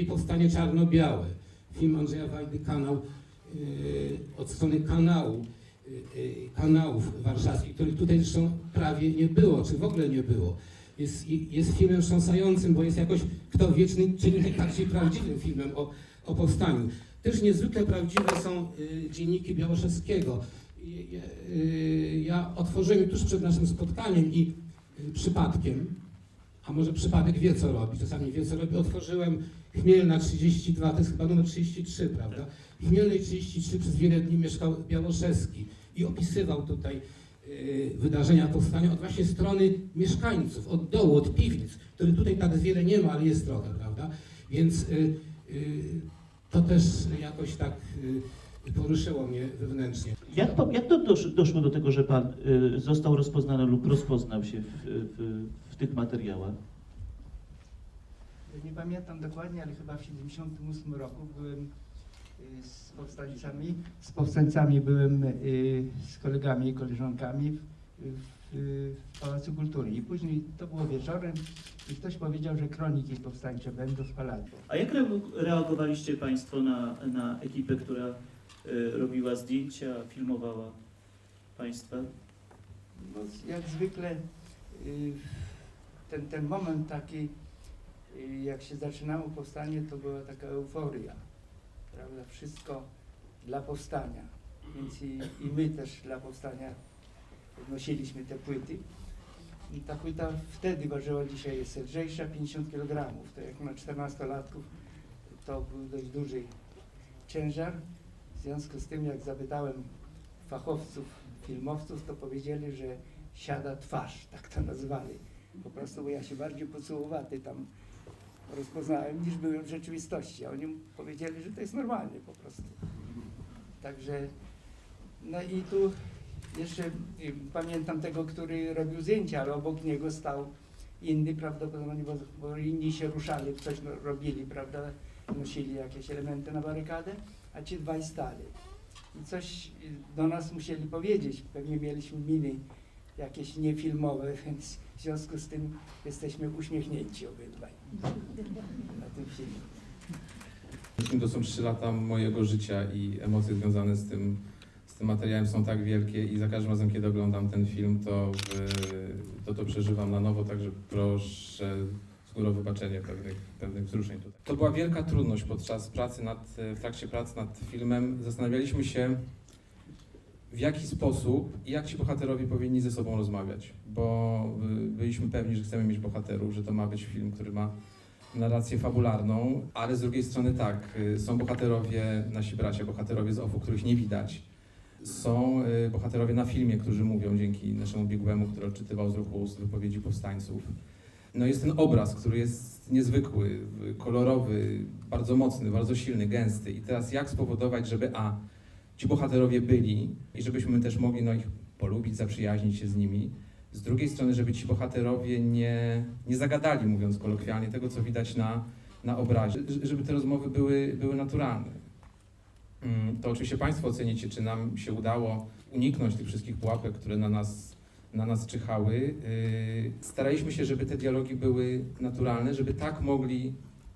dzieje powstanie czarno-białe. Film Andrzeja Wajdy, kanał yy, od strony kanału, yy, yy, kanałów warszawskich, których tutaj zresztą prawie nie było, czy w ogóle nie było. Jest, jest filmem wstrząsającym, bo jest jakoś, kto wieczny, czyli najbardziej prawdziwym filmem o, o powstaniu. Też niezwykle prawdziwe są y, dzienniki Białoszewskiego. I, y, ja otworzyłem tuż przed naszym spotkaniem i przypadkiem, a może przypadek wie co robi, czasami wie co robi, otworzyłem Chmielna 32, to jest chyba numer 33, prawda? W Chmielnej 33 przez wiele dni mieszkał Białoszewski i opisywał tutaj y, wydarzenia powstania od właśnie strony mieszkańców, od dołu, od piwnic, których tutaj tak wiele nie ma, ale jest trochę, prawda? Więc y, y, to też jakoś tak poruszyło mnie wewnętrznie. Jak to, jak to dosz, doszło do tego, że pan został rozpoznany lub rozpoznał się w, w tych materiałach? Nie pamiętam dokładnie, ale chyba w 78 roku byłem y, z powstańcami. Z powstańcami byłem y, z kolegami i koleżankami w, w, w Pałacu Kultury. I później to było wieczorem i ktoś powiedział, że kroniki powstańcze będą w pałacu. A jak re- reagowaliście Państwo na, na ekipę, która y, robiła zdjęcia, filmowała Państwa? No, jak zwykle y, ten, ten moment taki, y, jak się zaczynało powstanie, to była taka euforia. Prawda? Wszystko dla powstania. Więc i, i my też dla powstania nosiliśmy te płyty. I ta płyta wtedy ważyła, dzisiaj jest lżejsza, 50 kg. To jak na 14-latków to był dość duży ciężar. W związku z tym, jak zapytałem fachowców, filmowców, to powiedzieli, że siada twarz, tak to nazwali. Po prostu, bo ja się bardziej pocułowaty tam rozpoznałem, niż byłem w rzeczywistości. A oni powiedzieli, że to jest normalnie po prostu. Także, no i tu jeszcze pamiętam tego, który robił zdjęcia, ale obok niego stał inny prawdopodobnie, bo, bo inni się ruszali, coś no, robili, prawda, nosili jakieś elementy na barykadę, a ci dwaj stali. I coś do nas musieli powiedzieć, pewnie mieliśmy miny jakieś niefilmowe, więc w związku z tym jesteśmy uśmiechnięci obydwaj na tym filmie. To są trzy lata mojego życia i emocje związane z tym, z tym materiałem są tak wielkie i za każdym razem, kiedy oglądam ten film, to w, to, to przeżywam na nowo, także proszę z góry o wybaczenie pewnych, pewnych wzruszeń tutaj. To była wielka trudność podczas pracy nad, w trakcie pracy nad filmem. Zastanawialiśmy się, w jaki sposób i jak ci bohaterowie powinni ze sobą rozmawiać, bo y, byliśmy pewni, że chcemy mieć bohaterów, że to ma być film, który ma narrację fabularną, ale z drugiej strony tak, y, są bohaterowie, nasi bracia, bohaterowie z OFU, których nie widać. Są y, bohaterowie na filmie, którzy mówią dzięki naszemu biegłemu, który odczytywał z ruchu ust wypowiedzi powstańców. No jest ten obraz, który jest niezwykły, kolorowy, bardzo mocny, bardzo silny, gęsty. I teraz jak spowodować, żeby a, ci bohaterowie byli i żebyśmy też mogli no, ich polubić, zaprzyjaźnić się z nimi, z drugiej strony, żeby ci bohaterowie nie, nie zagadali, mówiąc kolokwialnie, tego, co widać na, na obrazie, żeby te rozmowy były, były naturalne. Mm, To oczywiście Państwo ocenicie, czy nam się udało uniknąć tych wszystkich pułapek, które na nas, na nas czyhały. Yy, Staraliśmy się, żeby te dialogi były naturalne, żeby tak mogli,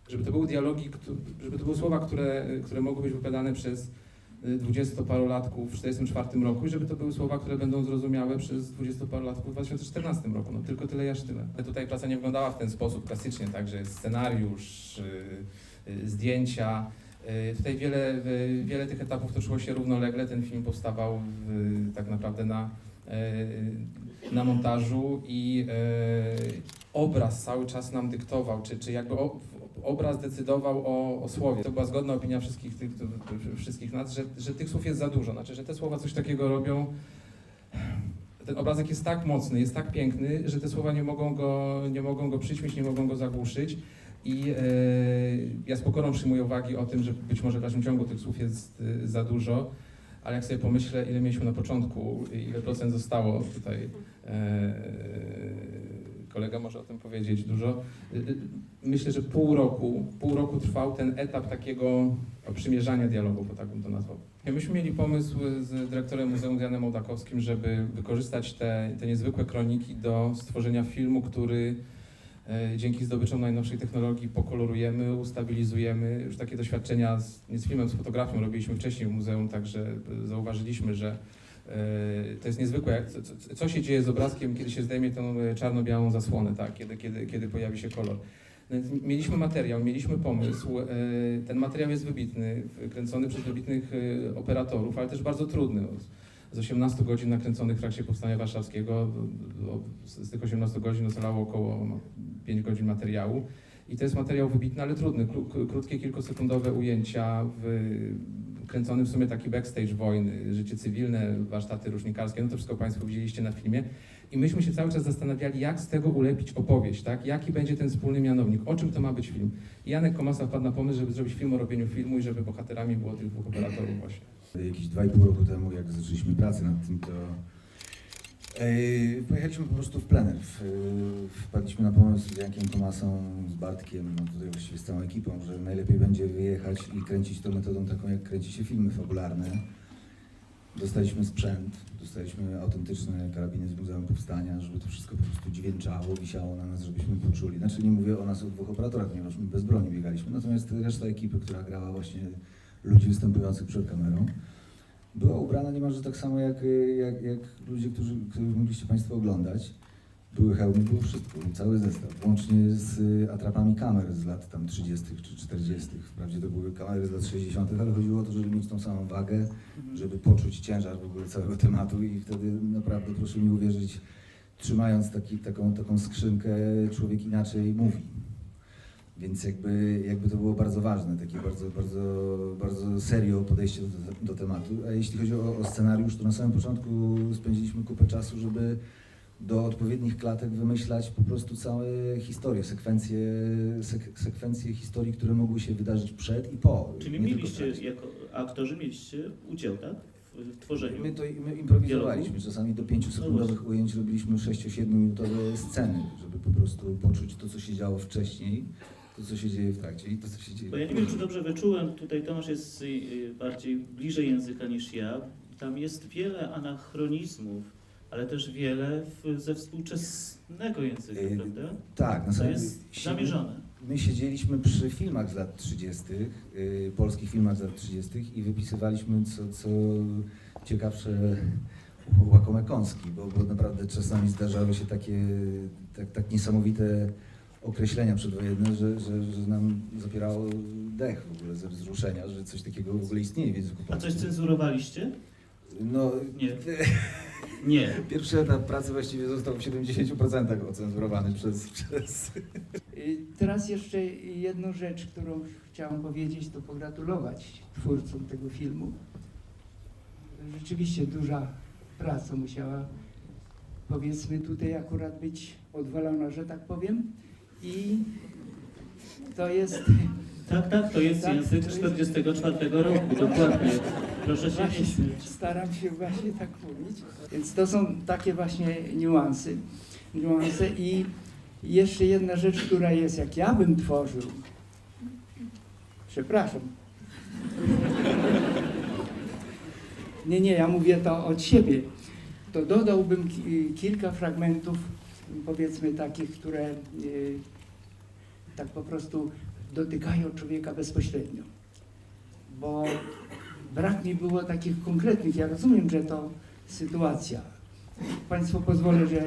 żeby to były dialogi, żeby to były słowa, które, które mogły być wypowiadane przez dwudziestoparolatków w 1944 roku i żeby to były słowa, które będą zrozumiałe przez dwudziestoparolatków w 2014 roku. No tylko tyle, aż tyle. Ale tutaj praca nie wyglądała w ten sposób klasycznie, tak, że jest scenariusz, yy, yy, zdjęcia. Yy, Tutaj wiele, wiele tych etapów toczyło się równolegle. Ten film powstawał w, tak naprawdę na, na montażu i obraz cały czas nam dyktował, czy, czy jakby obraz decydował o, o słowie. To była zgodna opinia wszystkich, tych, wszystkich nas, że, że tych słów jest za dużo, znaczy, że te słowa coś takiego robią. Ten obrazek jest tak mocny, jest tak piękny, że te słowa nie mogą go, nie mogą go przyćmić, nie mogą go zagłuszyć. I e, ja z pokorą przyjmuję uwagi o tym, że być może w dalszym ciągu tych słów jest e, za dużo, ale jak sobie pomyślę, ile mieliśmy na początku, ile procent zostało tutaj, e, kolega może o tym powiedzieć dużo. E, e, Myślę, że pół roku, pół roku trwał ten etap takiego przymierzania dialogu, bo tak bym to nazwał. Myśmy mieli pomysł z dyrektorem Muzeum Janem Ołdakowskim, żeby wykorzystać te, te niezwykłe kroniki do stworzenia filmu, który E, Dzięki zdobyczom najnowszej technologii pokolorujemy, ustabilizujemy. Już takie doświadczenia z, nie z filmem, z fotografią robiliśmy wcześniej w muzeum, także e, zauważyliśmy, że to jest niezwykłe, jak, co, co- się dzieje z obrazkiem, kiedy się zdejmie tą e, czarno-białą zasłonę, tak, kiedy, kiedy, kiedy pojawi się kolor. No Mieliśmy materiał, mieliśmy pomysł. e, Ten materiał jest wybitny, kręcony przez wybitnych e, operatorów, ale też bardzo trudny. Z 18 godzin nakręconych w trakcie Powstania Warszawskiego, z tych 18 godzin ocalało około 5 godzin materiału. I to jest materiał wybitny, ale trudny. Kró- kró- Krótkie, kilkusekundowe ujęcia, w, kręcony w sumie taki backstage wojny, życie cywilne, warsztaty różnikarskie, no to wszystko Państwo widzieliście na filmie. I myśmy się cały czas zastanawiali, jak z tego ulepić opowieść, tak? Jaki będzie ten wspólny mianownik, o czym to ma być film. I Janek Komasa wpadł na pomysł, żeby zrobić film o robieniu filmu i żeby bohaterami było tych dwóch operatorów właśnie. Jakieś 2,5 roku temu, jak zaczęliśmy pracę nad tym, to pojechaliśmy po prostu w plener. Wpadliśmy na pomysł z Jankiem Tomasą, z Bartkiem, no tutaj właściwie z całą ekipą, że najlepiej będzie wyjechać i kręcić to metodą taką, jak kręci się filmy fabularne. Dostaliśmy sprzęt, dostaliśmy autentyczne karabiny z Muzeum Powstania, żeby to wszystko po prostu dźwięczało, wisiało na nas, żebyśmy poczuli. Znaczy nie mówię o nas, o dwóch operatorach, ponieważ my bez broni biegaliśmy, natomiast reszta ekipy, która grała właśnie ludzi występujących przed kamerą, była ubrana niemalże tak samo jak, jak, jak ludzie, którzy, których mogliście Państwo oglądać. Były hełmy, było wszystko, był cały zestaw, łącznie z y, atrapami kamer z lat tam 30. czy 40. Wprawdzie to były kamery z lat 60., ale chodziło o to, żeby mieć tą samą wagę, Mhm. żeby poczuć ciężar w ogóle całego tematu i wtedy naprawdę, proszę mi uwierzyć, trzymając taki, taką, taką skrzynkę, człowiek inaczej mówi. Więc jakby, jakby to było bardzo ważne, takie bardzo, bardzo, bardzo serio podejście do, do tematu. A jeśli chodzi o, o scenariusz, to na samym początku spędziliśmy kupę czasu, żeby do odpowiednich klatek wymyślać po prostu całe historie, sekwencje, sek, sekwencje historii, które mogły się wydarzyć przed i po. Czyli mieliście, jako aktorzy mieliście udział, tak? W, tworzeniu. My to my improwizowaliśmy. Czasami do 5 No ujęć robiliśmy 6-7 minutowe sceny, żeby po prostu poczuć to, co się działo wcześniej, to, co się dzieje w trakcie i to, co się dzieje Bo ja nie wiem, czy dobrze wyczułem, tutaj Tomasz jest y, y, bardziej bliżej języka niż ja. Tam jest wiele anachronizmów, ale też wiele w, ze współczesnego języka, Y, prawda? Tak, na To jest si- zamierzone. My siedzieliśmy przy filmach z lat 30., y, polskich filmach z lat 30. i wypisywaliśmy co, co ciekawsze łakome kąski, bo, bo naprawdę czasami zdarzały się takie tak, tak niesamowite określenia przedwojenne, że, że, że nam zapierało dech w ogóle ze wzruszenia, że coś takiego w ogóle istnieje w języku A coś cenzurowaliście? No, Nie. Nie. Pierwszy etap pracy właściwie został w 70% ocenzurowany przez, przez Y, Teraz jeszcze jedną rzecz, którą chciałam powiedzieć, to pogratulować twórcom tego filmu. Rzeczywiście duża praca musiała, powiedzmy, tutaj akurat być odwalona, że tak powiem. I to jest Tak, tak, to jest Tak, język to jest- 44 roku, dokładnie. Proszę się nie Właśnie staram się właśnie tak mówić. Więc to są takie właśnie niuansy. niuanse. I jeszcze jedna rzecz, która jest, jak ja bym tworzył. Przepraszam. Nie, nie, ja mówię to od siebie. To dodałbym ki- kilka fragmentów, powiedzmy takich, które y, tak po prostu dotykają człowieka bezpośrednio. Bo brak mi było takich konkretnych. Ja rozumiem, że to sytuacja. Państwu pozwolę, że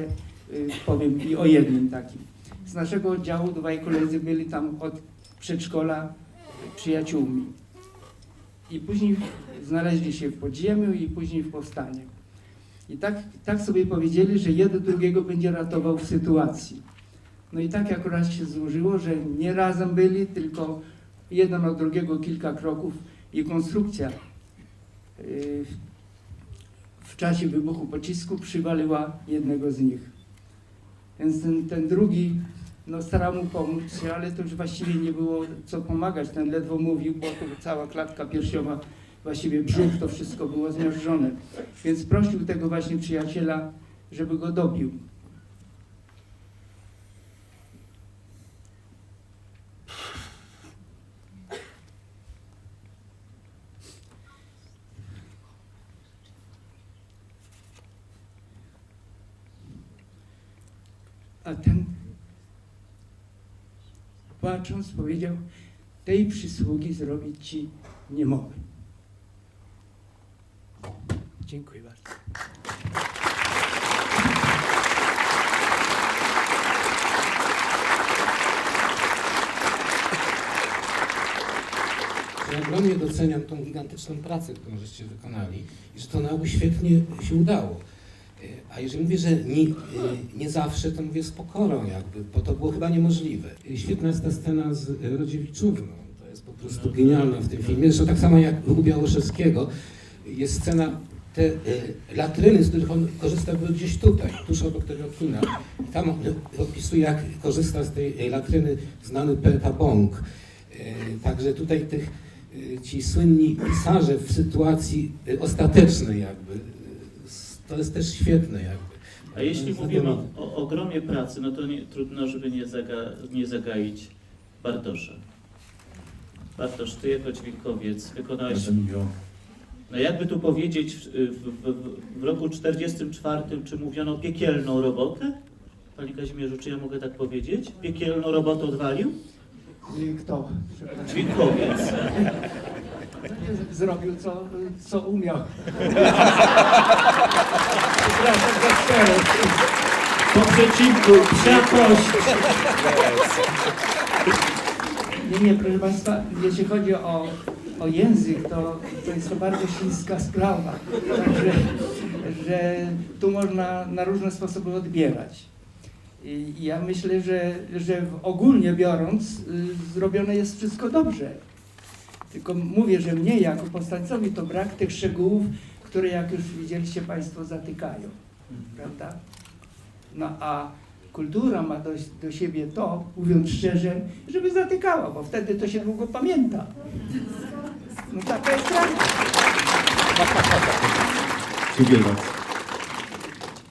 y, powiem i o jednym takim. Z naszego oddziału dwaj koledzy byli tam od przedszkola przyjaciółmi. I później znaleźli się w podziemiu i później w powstaniu. I tak, tak sobie powiedzieli, że jeden drugiego będzie ratował w sytuacji. No i tak akurat się złożyło, że nie razem byli, tylko jeden od drugiego kilka kroków i konstrukcja y, w czasie wybuchu pocisku przywaliła jednego z nich. Więc ten, ten drugi no, starał mu pomóc, ale to już właściwie nie było co pomagać. Ten ledwo mówił, bo to cała klatka piersiowa, właściwie brzuch, to wszystko było zmiażdżone. Więc prosił tego właśnie przyjaciela, żeby go dobił. A ten płacząc powiedział, tej przysługi zrobić ci nie mogę. Dziękuję bardzo. Ja ogromnie doceniam tą gigantyczną pracę, którą żeście wykonali i że to na ogół świetnie się udało. A jeżeli mówię, że nie, nie zawsze, to mówię z pokorą jakby, bo to było chyba niemożliwe. Świetna jest ta scena z Rodziewiczówną. To jest po prostu genialna w tym filmie. Zresztą tak samo jak u Białoszewskiego jest scena, te e, latryny, z których on korzysta, były gdzieś tutaj, tuż obok tego kina. Tam opisuje, jak korzysta z tej e, latryny znany poeta Bąk. E, Także tutaj tych ci słynni pisarze w sytuacji ostatecznej jakby, to jest też świetne jakby. A jeśli mówimy o, o ogromie pracy, no to nie, trudno, żeby nie, zaga, nie zagaić Bartosza. Bartosz, ty jako dźwiękowiec wykonałeś, Bardzo mi miło. no jakby tu powiedzieć, w, w, w, w roku 44 czy mówiono piekielną robotę? Panie Kazimierzu, czy ja mogę tak powiedzieć? Piekielną robotę odwalił? Kto? Dźwiękowiec. Zrobił co, co umiał. Przepraszam za szczerość. Po przecinku, kość. Nie, nie, proszę Państwa, jeśli chodzi o, o język, to, to jest to bardzo śliska sprawa. Także że tu można na różne sposoby odbierać. I ja myślę, że, że ogólnie biorąc, y, zrobione jest wszystko dobrze. Tylko mówię, że mnie jako powstańcowi to brak tych szczegółów, które jak już widzieliście Państwo zatykają. Prawda? No a kultura ma do, do siebie to, mówiąc szczerze, żeby zatykała, bo wtedy to się długo pamięta. No taka jest prawda. Dziękuję bardzo.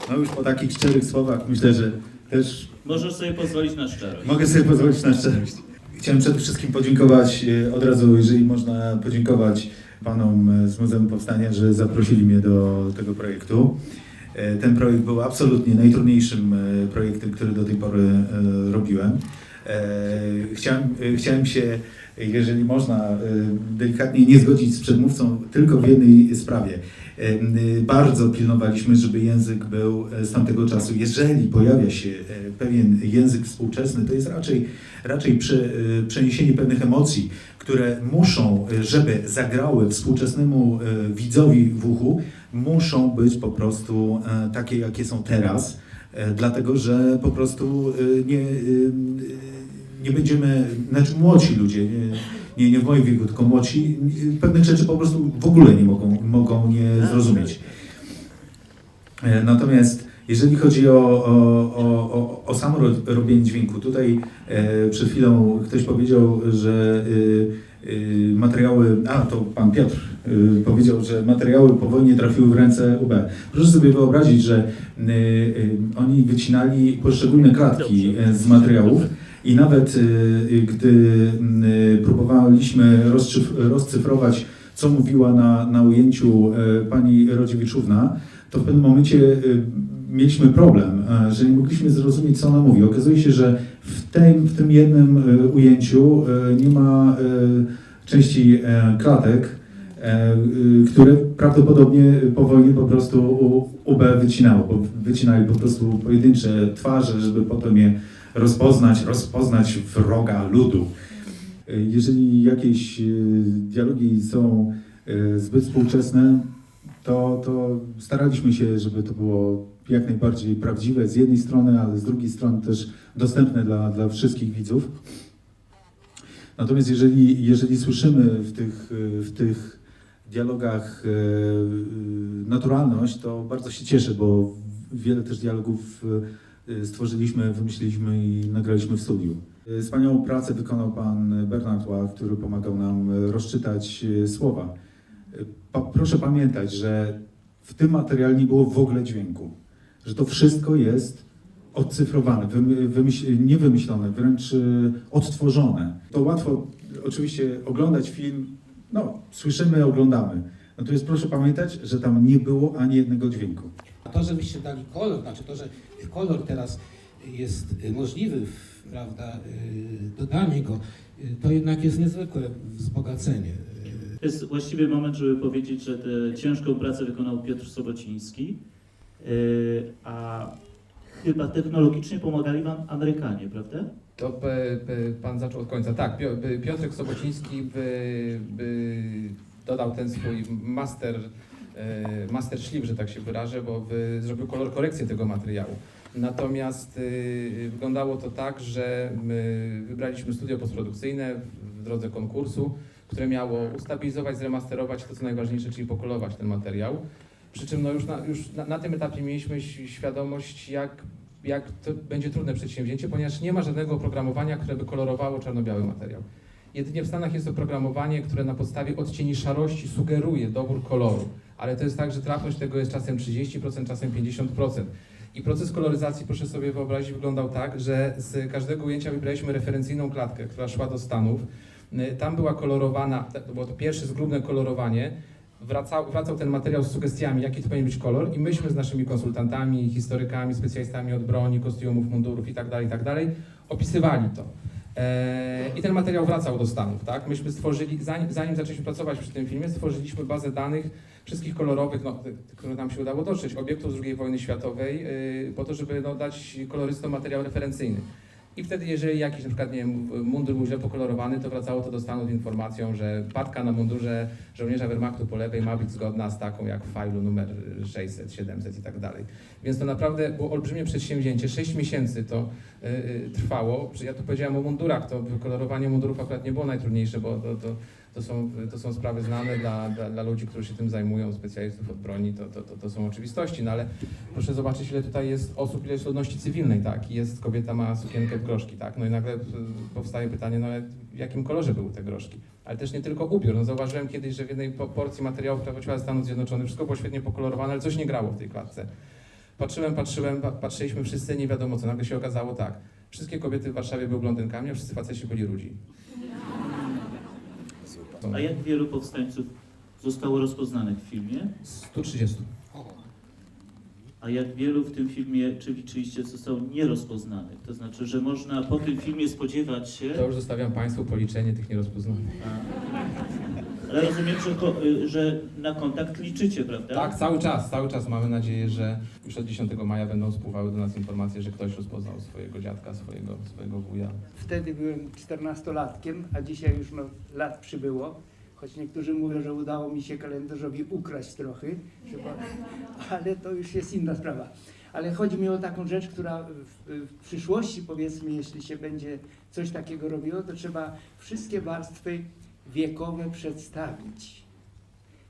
No już po takich szczerych słowach myślę, że też Możesz sobie pozwolić na szczerość. mogę sobie pozwolić na szczerość. Chciałem przede wszystkim podziękować e, od razu, jeżeli można podziękować panom e, z Muzeum Powstania, że zaprosili mnie do tego projektu. E, Ten projekt był absolutnie najtrudniejszym projektem, który do tej pory robiłem. Chciałem, chciałem się, jeżeli można, delikatnie nie zgodzić z przedmówcą tylko w jednej sprawie. Bardzo pilnowaliśmy, żeby język był z tamtego czasu. Jeżeli pojawia się pewien język współczesny, to jest raczej, raczej e, przeniesienie pewnych emocji, które muszą, e, żeby zagrały współczesnemu e, widzowi w uchu, muszą być po prostu e, takie, jakie są teraz, e, dlatego że po prostu nie, nie będziemy, znaczy młodzi ludzie, nie, nie, nie w moim wieku, tylko młodsi, e, pewnych rzeczy po prostu w ogóle nie mogą, mogą nie zrozumieć. E, Natomiast jeżeli chodzi o, o, o, o, samo ro- robienie dźwięku, tutaj e, przed chwilą ktoś powiedział, że y, y, materiały, a to pan Piotr y, powiedział, że materiały po wojnie trafiły w ręce UB. Proszę sobie wyobrazić, że y, y, oni wycinali poszczególne klatki e, z materiałów i nawet y, y, gdy próbowaliśmy rozcyfrować, co mówiła na, na ujęciu e, pani Rodziewiczówna, to w pewnym momencie mieliśmy problem, e, że nie mogliśmy zrozumieć, co ona mówi. Okazuje się, że w tym, w tym jednym e, ujęciu e, nie ma części klatek, które prawdopodobnie po wojnie po prostu UB wycinało, bo wycinali po prostu pojedyncze twarze, żeby potem je rozpoznać, rozpoznać wroga ludu. Jeżeli jakieś dialogi są zbyt współczesne, to, to staraliśmy się, żeby to było jak najbardziej prawdziwe z jednej strony, ale z drugiej strony też dostępne dla, dla wszystkich widzów. Natomiast jeżeli, jeżeli słyszymy w tych, w tych dialogach e, naturalność, to bardzo się cieszę, bo wiele też dialogów e, stworzyliśmy, wymyśliliśmy i nagraliśmy w studiu. E, Wspaniałą pracę wykonał pan Bernard Ła, który pomagał nam rozczytać słowa. Pa, proszę pamiętać, że w tym materiale nie było w ogóle dźwięku, że to wszystko jest odcyfrowane, wymy, wymyśl, nie wymyślone, wręcz e, odtworzone. To łatwo oczywiście oglądać film, no słyszymy, oglądamy. Natomiast proszę pamiętać, że tam nie było ani jednego dźwięku. A to, żebyście dali kolor, znaczy to, że kolor teraz jest możliwy, prawda, y, dodanie go, y, to jednak jest niezwykłe wzbogacenie. Y, To jest właściwy moment, żeby powiedzieć, że tę ciężką pracę wykonał Piotr Sobociński, a chyba technologicznie pomagali Wam Amerykanie, prawda? To by, by pan zaczął od końca. Tak, Piotrek Sobociński by, by dodał ten swój master, e, master szlif, że tak się wyrażę, bo by zrobił kolor korekcję tego materiału. Natomiast y, wyglądało to tak, że my wybraliśmy studio postprodukcyjne w drodze konkursu, które miało ustabilizować, zremasterować to, co najważniejsze, czyli pokolować ten materiał. Przy czym no już, na, już na, na tym etapie mieliśmy świadomość, jak jak to będzie trudne przedsięwzięcie, ponieważ nie ma żadnego oprogramowania, które by kolorowało czarno-biały materiał. Jedynie w Stanach jest oprogramowanie, które na podstawie odcieni szarości sugeruje dobór koloru, ale to jest tak, że trafność tego jest czasem 30%, czasem 50%. I proces koloryzacji, proszę sobie wyobrazić, wyglądał tak, że z każdego ujęcia wybraliśmy referencyjną klatkę, która szła do Stanów. Y, Tam była kolorowana, to było to pierwsze zgrubne kolorowanie, wracał, wracał ten materiał z sugestiami, jaki to powinien być kolor i myśmy z naszymi konsultantami, historykami, specjalistami od broni, kostiumów, mundurów itd., itd. opisywali to. Eee, I ten materiał wracał do Stanów, tak? Myśmy stworzyli, zanim, zanim zaczęliśmy pracować przy tym filmie, stworzyliśmy bazę danych wszystkich kolorowych, no, które nam się udało dotrzeć, obiektów z II wojny światowej, yy, po to, żeby no, dać kolorystom materiał referencyjny. I wtedy, jeżeli jakiś na przykład, nie wiem, mundur był źle pokolorowany, to wracało to do Stanów informacją, że patka na mundurze żołnierza Wehrmachtu po lewej ma być zgodna z taką jak w fajlu numer 600, 700 i tak dalej. Więc to naprawdę było olbrzymie przedsięwzięcie. 6 miesięcy to y, y, trwało. Ja tu powiedziałem o mundurach, to wykolorowanie mundurów akurat nie było najtrudniejsze, bo to, to, to, są, to są sprawy znane dla, dla, dla ludzi, którzy się tym zajmują, specjalistów od broni, to, to, to, to są oczywistości, no ale proszę zobaczyć, ile tutaj jest osób, ile jest ludności cywilnej, tak, I jest, kobieta ma sukienkę w groszki, tak, no i nagle y, powstaje pytanie, no w jakim kolorze były te groszki? Ale też nie tylko ubiór, no zauważyłem kiedyś, że w jednej po- porcji materiału, która wróciła ze Stanów Zjednoczonych, wszystko było świetnie pokolorowane, ale coś nie grało w tej klatce. Patrzyłem, patrzyłem, pa- patrzyliśmy wszyscy, nie wiadomo co, nagle się okazało tak, wszystkie kobiety w Warszawie były blondynkami, a wszyscy faceci byli rudzi. A jak wielu powstańców zostało rozpoznanych w filmie? 130. A jak wielu w tym filmie, czy liczyliście, zostało nierozpoznanych? To znaczy, że można po tym filmie spodziewać się... To już zostawiam Państwu policzenie tych nierozpoznanych. A, ale rozumiem, że, ko- y, że na kontakt liczycie, prawda? Tak, cały czas, cały czas mamy nadzieję, że już od 10 maja będą spływały do nas informacje, że ktoś rozpoznał swojego dziadka, swojego, swojego wuja. Wtedy byłem 14-latkiem, a dzisiaj już no, lat przybyło. Choć niektórzy mówią, że udało mi się kalendarzowi ukraść trochę, żeby, ale to już jest inna sprawa. Ale chodzi mi o taką rzecz, która w, w przyszłości, powiedzmy, jeśli się będzie coś takiego robiło, to trzeba wszystkie warstwy wiekowe przedstawić.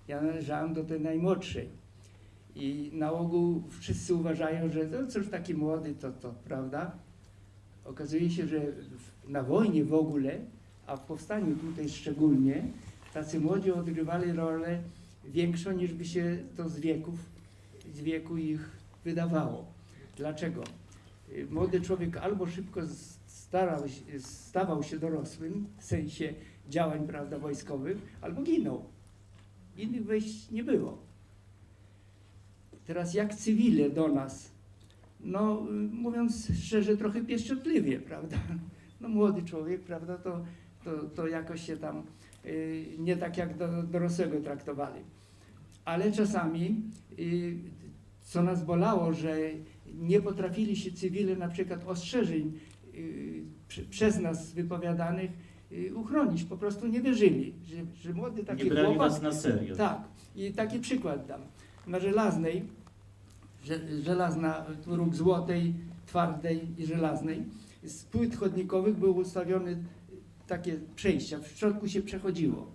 Ja należałem do tej najmłodszej. I na ogół wszyscy uważają, że to cóż taki młody, to to, prawda? Okazuje się, że na wojnie w ogóle, a w powstaniu tutaj szczególnie, tacy młodzi odgrywali rolę większą niż by się to z wieków, z wieku ich wydawało. Dlaczego? Y, Młody człowiek albo szybko starał stawał się dorosłym, w sensie działań prawda, wojskowych, albo ginął. Innych wejść nie było. Teraz jak cywile do nas no mówiąc szczerze, trochę pieszczotliwie, prawda? No młody człowiek, prawda, to, to, to jakoś się tam y, nie tak jak do dorosłego traktowali. Ale czasami, y, co nas bolało, że nie potrafili się cywile na przykład ostrzeżeń y, prze- przez nas wypowiadanych y, uchronić. Po prostu nie wierzyli, że, że młody taki Nie brali chłopak was na serio. tak. I taki przykład dam. Na żelaznej, że, żelazna, tu róg złotej, twardej i żelaznej, z płyt chodnikowych były ustawione takie przejścia, w środku się przechodziło.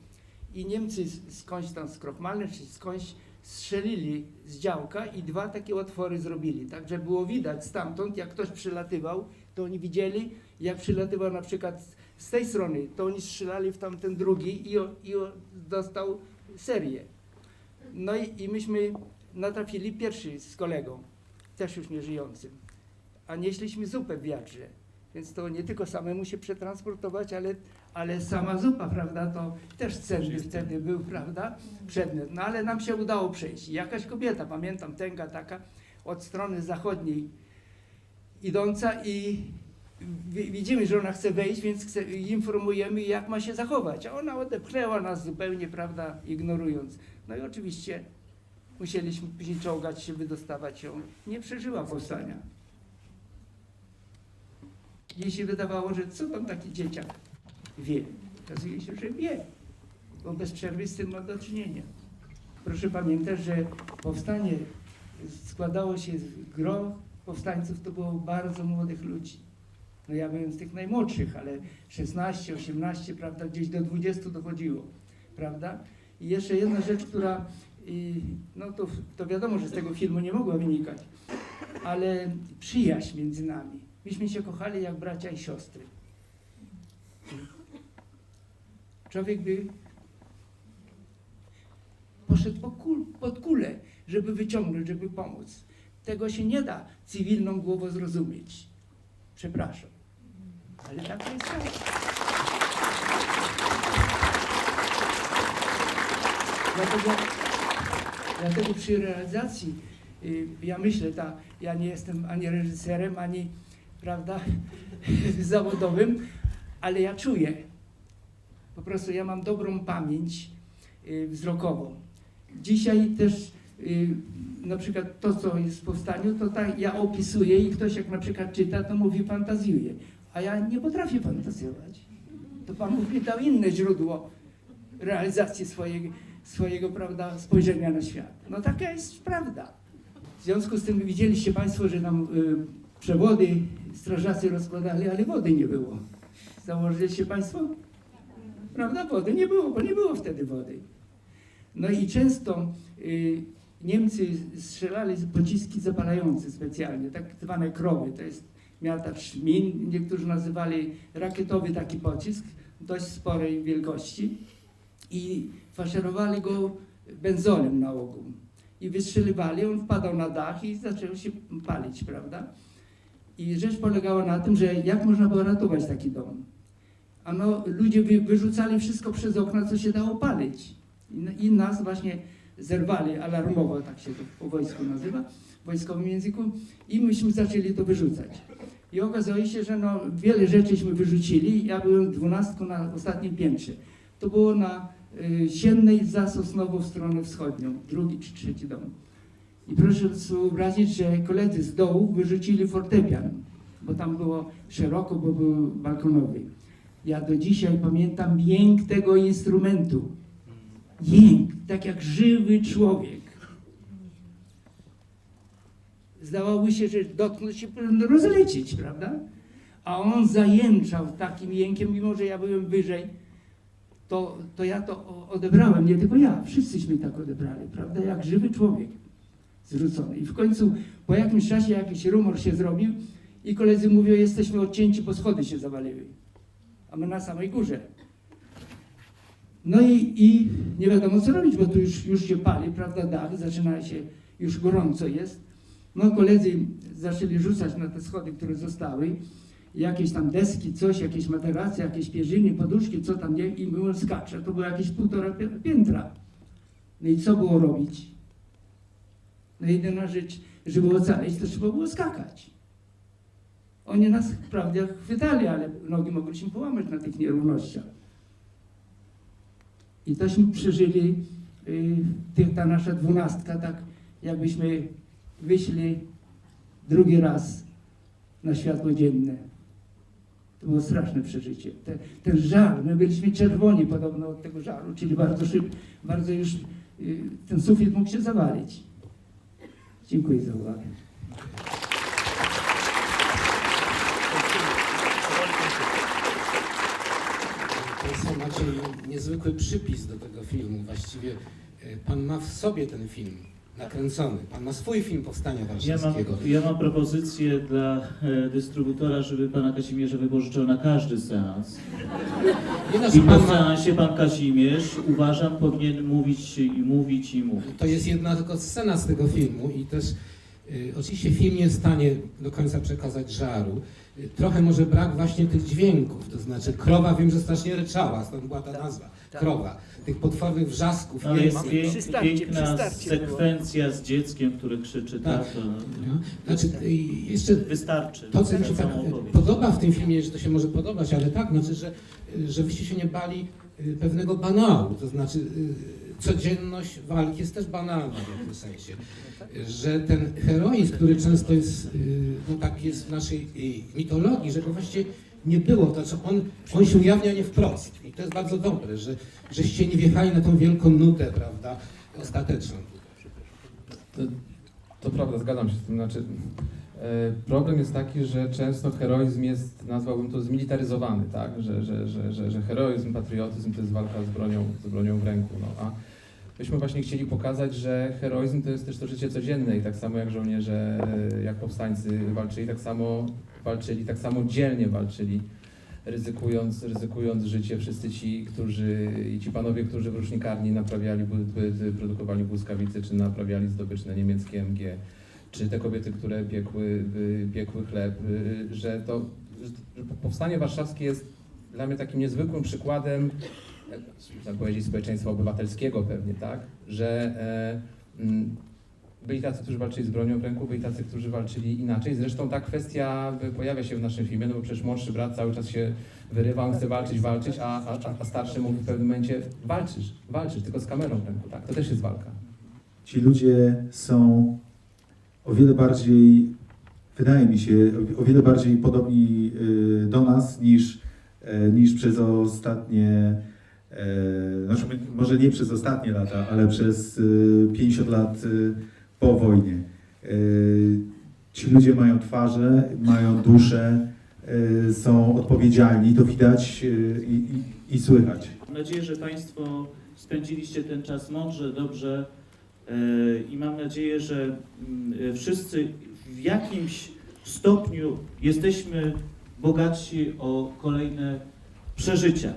I Niemcy skądś tam z Krochmalem, czy skądś strzelili z działka i dwa takie otwory zrobili. Także było widać stamtąd, jak ktoś przylatywał, to oni widzieli, jak przylatywał na przykład z tej strony, to oni strzelali w tamten drugi i, i dostał serię. No i, i myśmy natrafili pierwszy z kolegą, też już nieżyjącym, a nieśliśmy zupę w wiatrze. Więc to nie tylko samemu się przetransportować, ale, ale sama zupa, prawda, to też cenny wtedy był, prawda, przedmiot. No ale nam się udało przejść. Jakaś kobieta, pamiętam, tęga taka, od strony zachodniej idąca i wi- widzimy, że ona chce wejść, więc chce, informujemy jak ma się zachować. A ona odepchnęła nas zupełnie, prawda, ignorując. No i oczywiście musieliśmy później czołgać się, wydostawać ją. Nie przeżyła powstania. Jej się wydawało, że co tam taki dzieciak wie. Okazuje się, że wie, bo bez przerwy z tym ma do czynienia. Proszę pamiętać, że powstanie składało się z gro powstańców, to było bardzo młodych ludzi. No ja byłem z tych najmłodszych, ale 16, 18, prawda, gdzieś do 20 dochodziło, prawda? I jeszcze jedna rzecz, która, no to, to wiadomo, że z tego filmu nie mogła wynikać, ale przyjaźń między nami. Myśmy się kochali jak bracia i siostry. Człowiek by poszedł pod kulę, żeby wyciągnąć, żeby pomóc. Tego się nie da cywilną głową zrozumieć. Przepraszam. Ale tak jest. Dlatego, dlatego przy realizacji, y, ja myślę, ta, ja nie jestem ani reżyserem, ani prawda, zawodowym, ale ja czuję. Po prostu ja mam dobrą pamięć y, wzrokową. Dzisiaj też y, na przykład to, co jest w powstaniu, to tak ja opisuję i ktoś jak na przykład czyta, to mówi fantazjuje. A ja nie potrafię fantazjować. To Pan Bóg mi dał inne źródło realizacji swojego, swojego prawda, spojrzenia na świat. No taka jest prawda. W związku z tym widzieliście Państwo, że nam y, przewody strażacy rozkładali, ale wody nie było. Założyliście Państwo? Prawda? Wody nie było, bo nie było wtedy wody. No i często y, Niemcy strzelali pociski zapalające specjalnie, tak zwane krowy. To jest miatacz min, niektórzy nazywali rakietowy taki pocisk, dość sporej wielkości. I faszerowali go benzolem na ogół. I wystrzeliwali, on wpadał na dach i zaczął się palić, prawda? I rzecz polegała na tym, że jak można było ratować taki dom? Ano, ludzie wy, wyrzucali wszystko przez okna, co się dało palić. I, I nas właśnie zerwali alarmowo, tak się to po wojsku nazywa, w wojskowym języku, i myśmy zaczęli to wyrzucać. I okazało się, że no, wiele rzeczyśmy wyrzucili. Ja byłem dwunastką na ostatnim piętrze. To było na y, Siennej za Sosnową w stronę wschodnią, drugi czy trzeci dom. I proszę sobie wyobrazić, że koledzy z dołu wyrzucili fortepian, bo tam było szeroko, bo był balkonowy. Ja do dzisiaj pamiętam jęk tego instrumentu. Jęk, tak jak żywy człowiek. Zdawałoby się, że dotknąć się rozlecieć, prawda? A on zajęczał takim jękiem, mimo że ja byłem wyżej, to, to ja to odebrałem, nie tylko ja, wszyscyśmy tak odebrali, prawda? Jak żywy człowiek zwrócony. I w końcu po jakimś czasie jakiś rumor się zrobił i koledzy mówią, jesteśmy odcięci, bo schody się zawaliły. A my na samej górze. No i, i nie wiadomo co robić, bo tu już, już się pali, prawda, dach, zaczyna się, już gorąco jest. No koledzy zaczęli rzucać na te schody, które zostały, jakieś tam deski, coś, jakieś materacje, jakieś pierzyny, poduszki, co tam nie, i było skacze, to było jakieś półtora pi- piętra. No i co było robić? No jedyna rzecz, żeby ocalić, to trzeba było skakać. Oni nas wprawdzie chwytali, ale nogi mogliśmy połamać na tych nierównościach. I tośmy przeżyli y, ta nasza dwunastka, tak jakbyśmy wyszli drugi raz na światło dzienne. To było straszne przeżycie. Te, ten żar, my byliśmy czerwoni podobno od tego żaru, czyli bardzo szybko, bardzo już y, ten sufit mógł się zawalić. Dziękuję za uwagę. Państwo macie niezwykły przypis do tego filmu. Właściwie e, pan ma w sobie ten film nakręcony. Pan ma swój film Powstania Ja mam, Warszawskiego. ja mam propozycję dla e, dystrybutora, żeby pana Kazimierza wypożyczał na każdy seans. Nie no, I po pan ma, seansie pan Kazimierz, uważam, powinien mówić i mówić i mówić. to jest jedna tylko scena z tego filmu i też Oczywiście film nie jest w stanie do końca przekazać żaru. Y, Trochę może brak właśnie tych dźwięków, to znaczy krowa wiem, że strasznie ryczała, stąd była ta nazwa, krowa. Tych potwornych wrzasków Ale jest pięk, Przystarcie, piękna przystarcie było. sekwencja z dzieckiem, który krzyczy Tak. tato. No. Znaczy, y, jeszcze Wystarczy. to, co mi się tak podoba w tym filmie, że to się może podobać, ale tak, znaczy, że, że wyście się nie bali y, pewnego banału, to znaczy y, codzienność walki jest też banalna w jakimś sensie, że ten heroizm, który często jest, y, no tak jest w naszej y, mitologii, że go właściwie nie było, to znaczy on, on się ujawnia nie wprost i to jest bardzo dobre, że, żeście nie wjechali na tą wielką nutę, prawda, ostateczną. To, to prawda, zgadzam się z tym. Znaczy, e, problem jest taki, że często heroizm jest, nazwałbym to, zmilitaryzowany, tak? Że, że, że, że, że heroizm, patriotyzm to jest walka z bronią, z bronią w ręku. No, a myśmy właśnie chcieli pokazać, że heroizm to jest też to życie codzienne i tak samo jak żołnierze, e, jak powstańcy walczyli, tak samo walczyli, tak samo dzielnie walczyli. Ryzykując, ryzykując życie, wszyscy ci, którzy i ci panowie, którzy w rusznikarni naprawiali, bu- produkowali błyskawice, czy naprawiali zdobyczne niemieckie MG, czy te kobiety, które piekły, piekły chleb, y, że to że powstanie warszawskie jest dla mnie takim niezwykłym przykładem, można powiedzieć, społeczeństwa obywatelskiego pewnie, tak, że e, mm, byli tacy, którzy walczyli z bronią w ręku, byli tacy, którzy walczyli inaczej. Zresztą ta kwestia y, pojawia się w naszym filmie, no bo przecież młodszy brat cały czas się wyrywa, on chce walczyć, walczyć, a, a, a starszy mówi w pewnym momencie walczysz, walczysz, tylko z kamerą w ręku, tak, to też jest walka. Ci ludzie są o wiele bardziej, wydaje mi się, o- wiele bardziej podobni y, do nas niż, e, niż przez ostatnie, e, znaczy może nie przez ostatnie lata, ale przez y, 50 lat y, po wojnie. Y, Ci ludzie mają twarze, mają duszę, y, są odpowiedzialni, to widać y, i, i, i słychać. Mam nadzieję, że Państwo spędziliście ten czas mądrze, dobrze e, i mam nadzieję, że mm, e, wszyscy w jakimś stopniu jesteśmy bogatsi o kolejne przeżycia.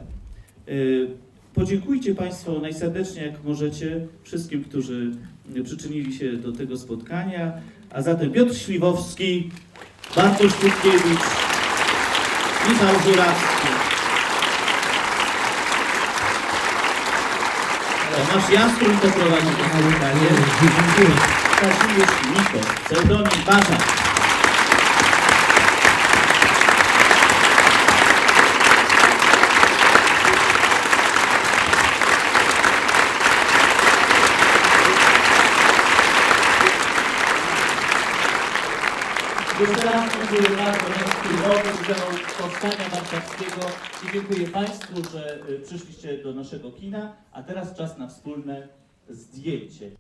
Podziękujcie Państwo najserdeczniej jak możecie wszystkim, którzy przyczynili się do tego spotkania. A zatem Piotr Śliwowski, Bartosz Kutkiewicz, Michał Żurawski, Tomasz Jastrun poprowadzi to spotkanie. Dziękuję. Kazimierz Niko, pseudonim Baza. Jeszcze raz dziękuję bardzo. Państwu Udziału Powstania Warszawskiego i dziękuję Państwu, że y, przyszliście do naszego kina, a teraz czas na wspólne zdjęcie.